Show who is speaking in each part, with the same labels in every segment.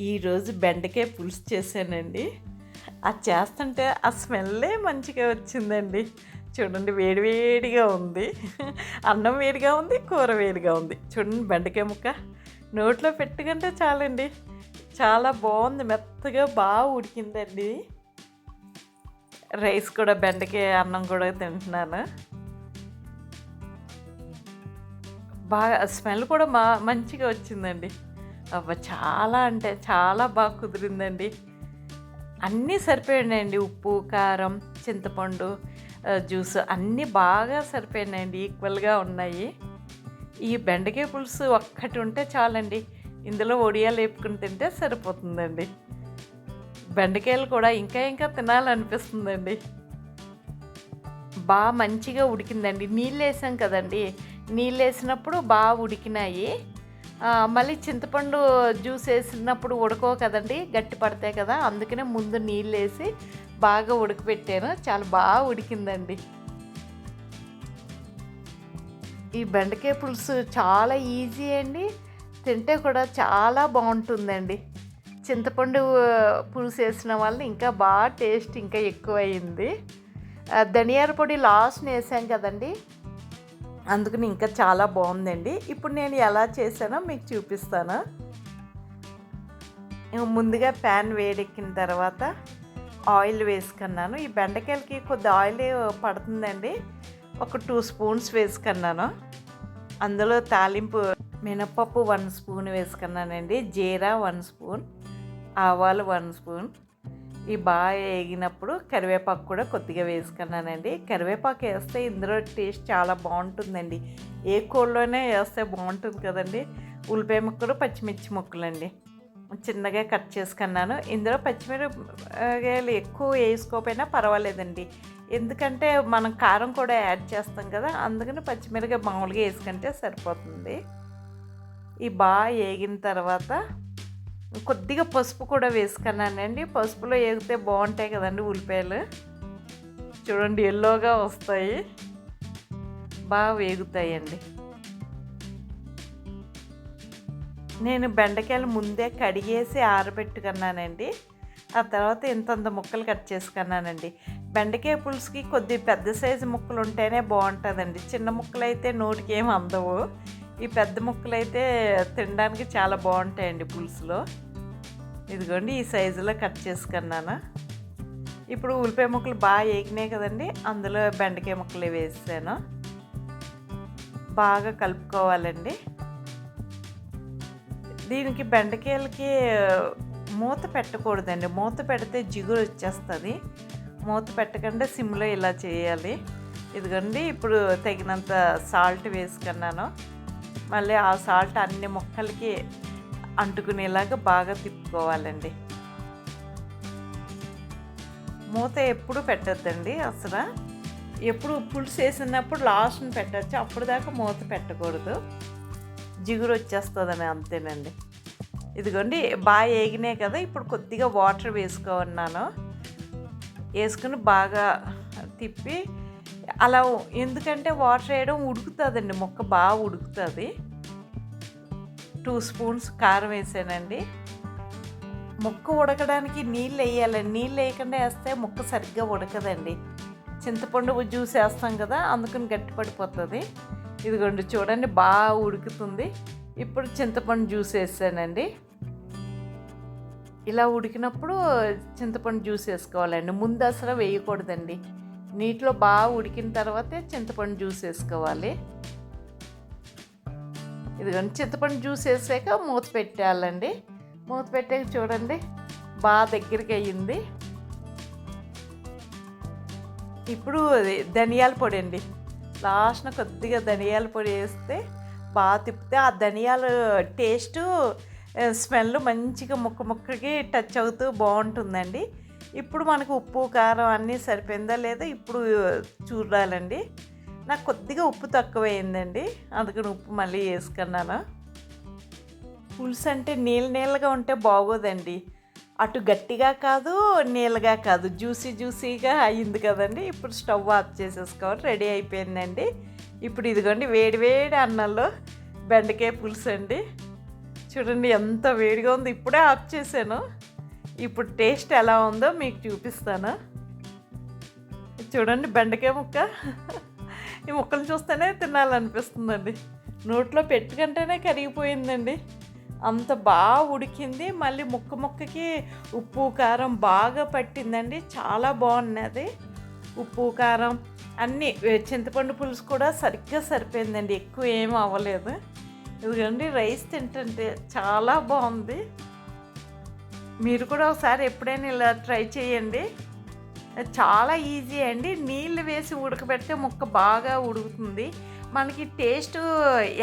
Speaker 1: ఈరోజు బెండకాయ పులుసు చేశానండి. అది చేస్తుంటే ఆ స్మెల్లే మంచిగా వచ్చిందండి. చూడండి వేడివేడిగా ఉంది. అన్నం వేడిగా ఉంది కూర వేడిగా ఉంది. చూడండి బెండకాయ ముక్క నోట్లో పెట్టుకుంటే చాలండి. చాలా బాగుంది మెత్తగా బాగా ఉడికిందండి. రైస్ కూడా బెండకాయ అన్నం కూడా తింటున్నాను. బాగా స్మెల్ కూడా మా మంచిగా వచ్చిందండి. అబ్బా చాలా అంటే చాలా బాగా కుదిరిందండి. అన్నీ సరిపోయాయండి ఉప్పు కారం చింతపండు జ్యూస్ అన్నీ బాగా సరిపోయినాయండి. ఈక్వల్గా ఉన్నాయి. ఈ బెండకాయ పులుసు ఒక్కటి ఉంటే చాలండి. ఇందులో ఒడియాలు వేపుకుని తింటే సరిపోతుందండి. బెండకాయలు కూడా ఇంకా ఇంకా తినాలనిపిస్తుందండి. బాగా మంచిగా ఉడికిందండి. నీళ్ళు వేసాం కదండి. నీళ్ళు వేసినప్పుడు బాగా ఉడికినాయి. మళ్ళీ చింతపండు జ్యూస్ వేసినప్పుడు ఉడకో కదండి గట్టి పడతాయి కదా అందుకనే ముందు నీళ్ళు వేసి బాగా ఉడకపెట్టాను. చాలా బాగా ఉడికిందండి. ఈ బెండకాయ పులుసు చాలా ఈజీ అండి తింటే కూడా చాలా బాగుంటుందండి. చింతపండు పులుసు వేసిన వల్ల ఇంకా బాగా టేస్ట్ ఇంకా ఎక్కువ అయింది ధనియాల పొడి లాస్ట్ వేసాం కదండి అందుకని ఇంకా చాలా బాగుందండి. ఇప్పుడు నేను ఎలా చేశానో మీకు చూపిస్తాను. ముందుగా ప్యాన్ వేడెక్కిన తర్వాత ఆయిల్ వేసుకున్నాను. ఈ బెండకాయలకి కొద్ది ఆయిల్ పడుతుందండి. ఒక టూ స్పూన్స్ వేసుకున్నాను. అందులో తాలింపు మినపప్పు వన్ స్పూన్ వేసుకున్నానండి. జీరా వన్ స్పూన్. ఆవాలు వన్ స్పూన్. ఈ బాగా వేగినప్పుడు కరివేపాకు కూడా కొద్దిగా వేసుకున్నానండి. కరివేపాకు వేస్తే ఇందులో టేస్ట్ చాలా బాగుంటుందండి. ఏ కూరలోనే వేస్తే బాగుంటుంది కదండి. ఉల్లిపాయ ముక్కలు పచ్చిమిర్చి ముక్కలండి. చిన్నగా కట్ చేసుకున్నాను. ఇందులో పచ్చిమిరపకాయలు ఎక్కువ వేసుకోకపోయినా పర్వాలేదండి. ఎందుకంటే మనం కారం కూడా యాడ్ చేస్తాం కదా అందుకని పచ్చిమిరపకాయ మామూలుగా వేసుకుంటే సరిపోతుంది. ఈ బాగా వేగిన తర్వాత కొద్దిగా పసుపు కూడా వేసుకున్నానండి. పసుపులో వేగితే బాగుంటాయి కదండి ఉల్లిపాయలు. చూడండి ఎల్లోగా వస్తాయి. బాగా వేగుతాయండి. నేను బెండకాయలు ముందే కడిగేసి ఆరబెట్టుకున్నానండి. ఆ తర్వాత ఇంతంత ముక్కలు కట్ చేసుకున్నానండి. బెండకాయ పులుసుకి కొద్ది పెద్ద సైజు ముక్కలు ఉంటేనే బాగుంటుందండి. చిన్న ముక్కలు అయితే నోటికి ఏం అందవు. ఈ పెద్ద ముక్కలు అయితే తినడానికి చాలా బాగుంటాయండి పులుసులో. ఇదిగోండి ఈ సైజులో కట్ చేసుకున్నాను. ఇప్పుడు ఉల్లిపాయ ముక్కలు బాగా వేగినాయి కదండి అందులో బెండకాయ ముక్కలు వేసాను. బాగా కలుపుకోవాలండి. దీనికి బెండకాయలకి మూత పెట్టకూడదండి. మూత పెడితే జిగురు వచ్చేస్తుంది. మూత పెట్టకుండా సిమ్లో ఇలా చేయాలి. ఇదిగోండి ఇప్పుడు తగినంత సాల్ట్ వేసుకున్నాను. మళ్ళీ ఆ సాల్ట్ అన్ని ముక్కలకి అంటుకునేలాగా బాగా తిప్పుకోవాలండి. మూత ఎప్పుడు పెట్టొద్దండి అసలు? ఎప్పుడు పులుసు వేసినప్పుడు లాస్ట్ని పెట్టచ్చు అప్పుడు దాకా మూత పెట్టకూడదు. జిగురు వచ్చేస్తుందని అంతేనండి. ఇదిగోండి బాగా వేగినాయి కదా ఇప్పుడు కొద్దిగా వాటర్ వేసుకోవన్నాను వేసుకుని బాగా తిప్పి అలా ఎందుకంటే వాటర్ వేయడం ఉడుకుతుందండి మొక్క బాగా ఉడుకుతుంది. టూ స్పూన్స్ కారం వేసానండి. మొక్క ఉడకడానికి నీళ్ళు వేయాలండి నీళ్ళు వేయకుండా వేస్తే మొక్క సరిగ్గా ఉడకదండి. చింతపండు జ్యూస్ వేస్తాం కదా అందుకని గట్టి పడిపోతుంది ఇదిగోండి చూడండి బాగా ఉడుకుతుంది. ఇప్పుడు చింతపండు జ్యూస్ వేసానండి. ఇలా ఉడికినప్పుడు చింతపండు జ్యూస్ వేసుకోవాలండి. ముందు అసలు వేయకూడదండి. నీటిలో బాగా ఉడికిన తర్వాతే చింతపండు జ్యూస్ వేసుకోవాలి. ఇదిగోండి చింతపండు జ్యూస్ వేసాక మూత పెట్టేయాలండి. మూత పెట్టాక చూడండి బాగా దగ్గరికి అయ్యింది. ఇప్పుడు ధనియాల పొడి అండి. లాస్ట్న కొద్దిగా ధనియాల పొడి వేస్తే బాగా తిప్పితే ఆ ధనియాల టేస్ట్ స్మెల్ మంచిగా ముక్క ముక్కకి టచ్ అవుతూ బాగుంటుందండి. ఇప్పుడు మనకు ఉప్పు కారం అన్నీ సరిపోయిందా లేదా ఇప్పుడు చూడాలండి. నాకు కొద్దిగా ఉప్పు తక్కువైందండి. అందుకని ఉప్పు మళ్ళీ వేసుకున్నాను. పులుసు అంటే నీళ్ళ నీళ్ళగా ఉంటే బాగోదండి. అటు గట్టిగా కాదు నీళ్ళగా కాదు. జ్యూసీ జ్యూసీగా అయింది కదండి. ఇప్పుడు స్టవ్ ఆఫ్ చేసేసుకోవాలి. రెడీ అయిపోయిందండి. ఇప్పుడు ఇదిగోండి వేడి వేడి అన్నంలో బెండకాయ పులుసు అండి చూడండి ఎంత వేడిగా ఉంది. ఇప్పుడే ఆఫ్ చేశాను. ఇప్పుడు టేస్ట్ ఎలా ఉందో మీకు చూపిస్తాను. చూడండి బెండకాయ ముక్క. ఈ ముక్కలు చూస్తేనే తినాలనిపిస్తుందండి. నోట్లో పెట్టుకుంటేనే కరిగిపోయిందండి. అంత బాగా ఉడికింది. మళ్ళీ ముక్క ముక్కకి ఉప్పు కారం బాగా పట్టిందండి. చాలా బాగున్నది ఉప్పు కారం అన్నీ చింతపండు పులుసు కూడా సరిగ్గా సరిపోయిందండి. ఎక్కువ ఏం అవ్వలేదు. ఇదిగోండి రైస్ తింటుంటే చాలా బాగుంది. మీరు కూడా ఒకసారి ఎప్పుడైనా ఇలా ట్రై చేయండి. చాలా ఈజీ అండి. నీళ్ళు వేసి ఉడకబెడితే ముక్క బాగా ఉడుకుతుంది. మనకి టేస్ట్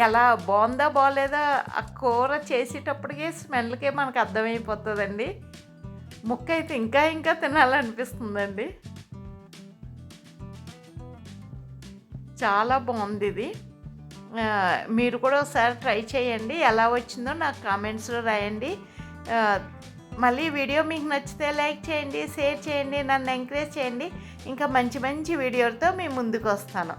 Speaker 1: ఎలా బాగుందా బాగోలేదా ఆ కూర చేసేటప్పటికే స్మెల్కే మనకు అర్థమైపోతుందండి. ముక్క అయితే ఇంకా ఇంకా తినాలనిపిస్తుందండి. చాలా బాగుంది ఇది. మీరు కూడా ఒకసారి ట్రై చేయండి. ఎలా వచ్చిందో నాకు కామెంట్స్లో రాయండి. మళ్ళీ వీడియో మీకు నచ్చితే లైక్ చేయండి షేర్ చేయండి నన్ను ఎంకరేజ్ చేయండి. ఇంకా మంచి మంచి వీడియోలతో మీ ముందుకు వస్తాను.